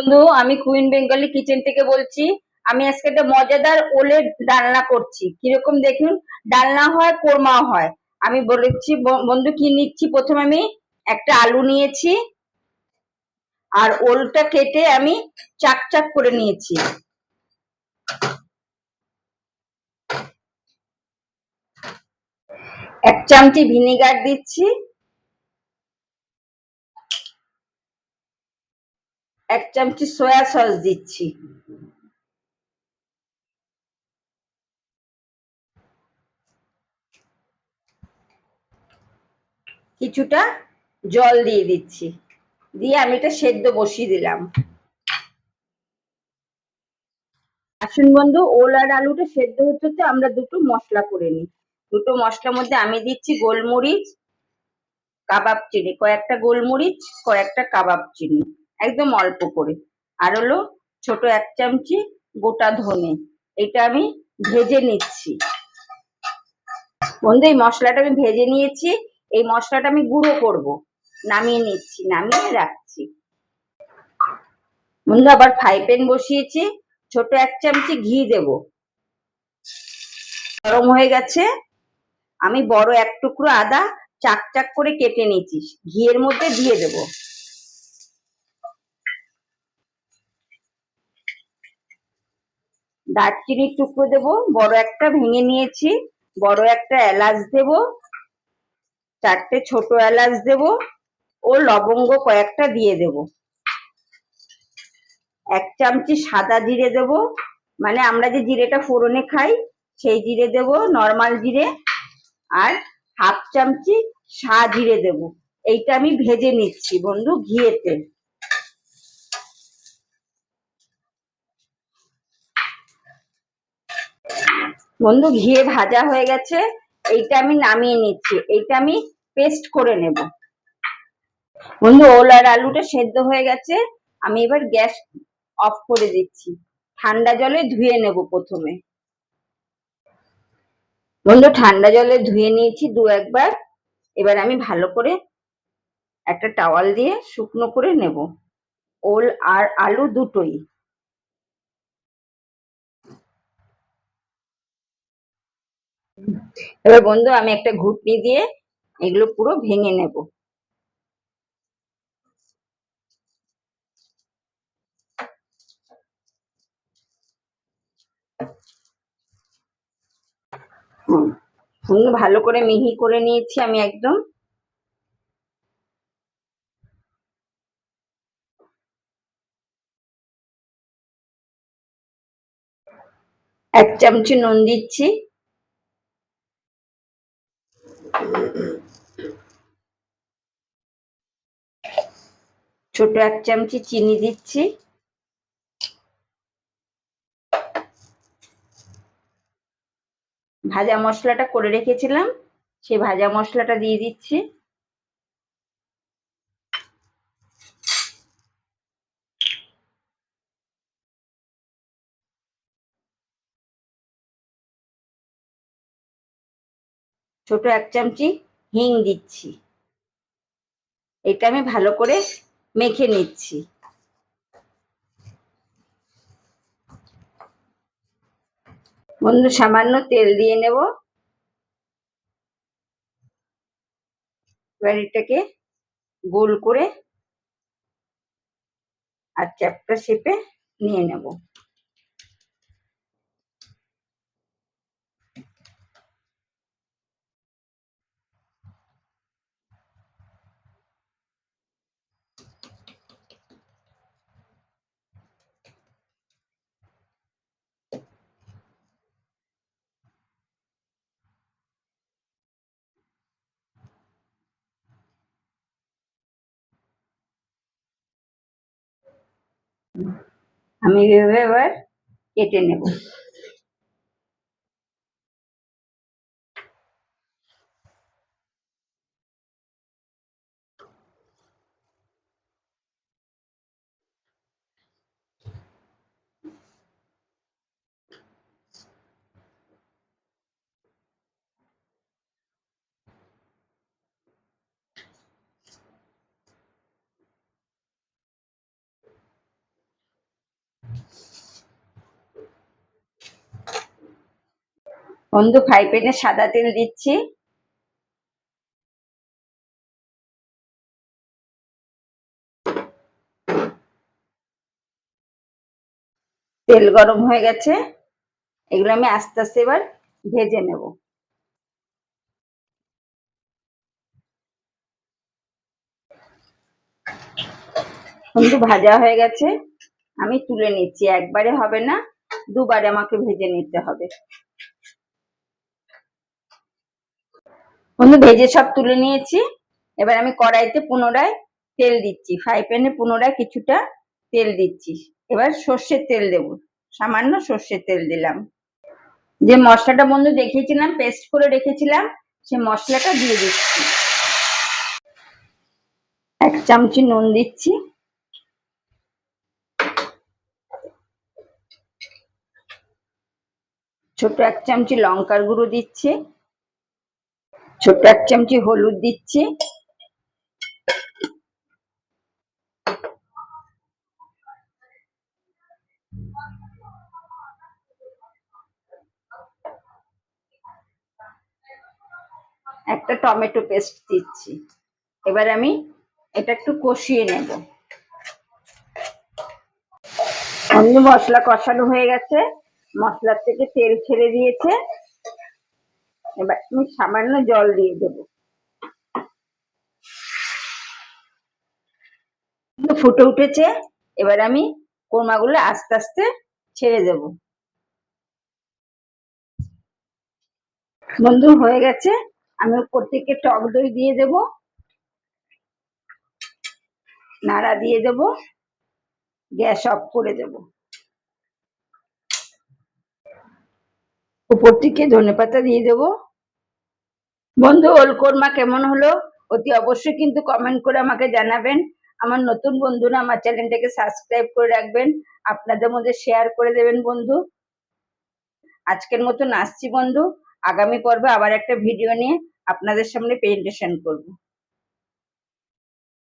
বন্ধু, আমি queen Bengali kitchen থেকে বলছি। আমি আজকে একটা মজাদার ওলের ডালনা করছি। কীরকম দেখুন? ডালনা হয় কোরমা হয়। আমি বলেছি বন্ধু, কি নিচ্ছি? প্রথমে আমি একটা আলু নিয়েছি। আর ওলটা কেটে আমি চাক চাক করে নিয়েছি। এক চামচি ভিনেগার দিচ্ছি। এক চামচি সয়া সস দিচ্ছি। কিছুটা জল দিয়ে দিচ্ছি। দিয়ে আমি এটা সেদ্ধ বসিয়ে দিলাম। আসুন বন্ধু, ওল আর আলুটা সেদ্ধ হতে হতে আমরা দুটো মশলা করে নিই। দুটো মশলার মধ্যে আমি দিচ্ছি গোলমরিচ, কাবাব চিনি, কয়েকটা গোলমরিচ, কয়েকটা কাবাব চিনি। একদম অল্প করে। আর হলো ছোট এক চামচি গোটা ধনে। এটা আমি ভেজে নিচ্ছি। বন্ধু, এই মশলাটা আমি ভেজে নিয়েছি। এই মশলাটা আমি গুঁড়ো করব। নামিয়ে নিচ্ছি, নামিয়ে রাখছি। বন্ধু, আবার ফ্রাই প্যান বসিয়েছি। ছোট এক চামচি ঘি দেব। গরম হয়ে গেছে। আমি বড় এক টুকরো আদা চাক চাক করে কেটে নিয়েছি। ঘিয়ের মধ্যে দিয়ে দেব। দারচিনির টুকরো দেব, বড় একটা ভেঙে নিয়েছি, বড় একটা এলাচ দেব, চারটে ছোট এলাচ দেব ও লবঙ্গ কয়েকটা দিয়ে দেব। এক চামচি সাদা জিরে দেব মানে আমরা যে জিরেটা ফোড়নে খাই, সেই জিরে দেব, নর্মাল জিরে, আর হাফ চামচি সা জিরে দেব। এইটা আমি ভেজে নিচ্ছি বন্ধু, ঘিয়েতে। বন্ধু, ঘিয়ে ভাজা হয়ে গেছে। এইটা আমি নামিয়ে নিচ্ছি। এইটা আমি পেস্ট করে নেব। বন্ধু, ওল আর আলুটা সেদ্ধ হয়ে গেছে। আমি এবার গ্যাস অফ করে দিচ্ছি। ঠান্ডা জলে ধুয়ে নেব প্রথমে। বন্ধু, ঠান্ডা জলে ধুয়ে নিয়েছি দু একবার। এবার আমি ভালো করে একটা টাওয়াল দিয়ে শুকনো করে নেব। ওল আর আলু দুটোই। এবার বন্ধু, আমি একটা ঘুটনি দিয়ে এগুলো পুরো ভেঙে নেব। ভালো করে মিহি করে নিয়েছি আমি একদম। এক চামচি নুন দিচ্ছি। ছোট এক চামচি চিনি দিচ্ছি। ভাজা মশলাটা করে রেখেছিলাম সেই ভাজা মশলাটা দিয়ে দিচ্ছি। ছোট এক চামচি হিং দিচ্ছি। এটা আমি ভালো করে মেখে নিচ্ছি। বন্ধু, সামান্য তেল দিয়ে নেব। এবার গোল করে আর চ্যাপটা শেপে নিয়ে নেব। আমি এভাবে এবার কেটে নেব। বন্ধু, ফ্রাই প্যানে সাদা তেল দিচ্ছি। তেল গরম হয়ে গেছে। এগুলো আমি আস্তে আস্তে এবার ভেজে নেব। বন্ধু, ভাজা হয়ে গেছে। আমি তুলে নিচ্ছি। একবারে হবে না, দুবারে আমাকে ভেজে নিতে হবে। বন্ধু ভেজে সব তুলে নিয়েছি। এবার আমি কড়াইতে পুনরায় তেল দিচ্ছি। ফ্রাই প্যানে পুনরায় কিছুটা তেল দিচ্ছি। এবার সর্ষের তেল দেব। সামান্য সর্ষের তেল দিলাম। যে মশলাটা বন্ধু দেখিয়েছিলাম পেস্ট করে রেখেছিলাম, সে মশলাটা দিয়ে দিচ্ছি। এক চামচি নুন দিচ্ছি। ছোট এক চামচি লঙ্কার গুঁড়ো দিচ্ছি। ছোট এক চামচি হলুদ দিচ্ছি। একটা টমেটো পেস্ট দিচ্ছি। এবার আমি এটা একটু কষিয়ে নেব। অন্য মশলা কষানো হয়ে গেছে। মশলার থেকে তেল ছেড়ে দিয়েছে। এবার আমি সামান্য জল দিয়ে দেব। ফুটে উঠেছে, এবার আমি কোরমাগুলো আস্তে আস্তে ছেড়ে দেব। বন্ধু, হয়ে গেছে। আমি থেকে টক দই দিয়ে দেব। নাড়া দিয়ে দেব। গ্যাস অফ করে দেব। উপর থেকে ধনে পাতা দিয়ে দেব। বন্ধু, ওল কোরমা কেমন হলো? অতি অবশ্যই কিন্তু কমেন্ট করে আমাকে জানাবেন। আমার নতুন বন্ধুরা আমার চ্যানেলটাকে সাবস্ক্রাইব করে রাখবেন। আপনাদের মধ্যে শেয়ার করে দেবেন বন্ধু। আজকের মতন আসছি বন্ধু। আগামী পর্বে আবার একটা ভিডিও নিয়ে আপনাদের সামনে প্রেজেন্টেশন করব।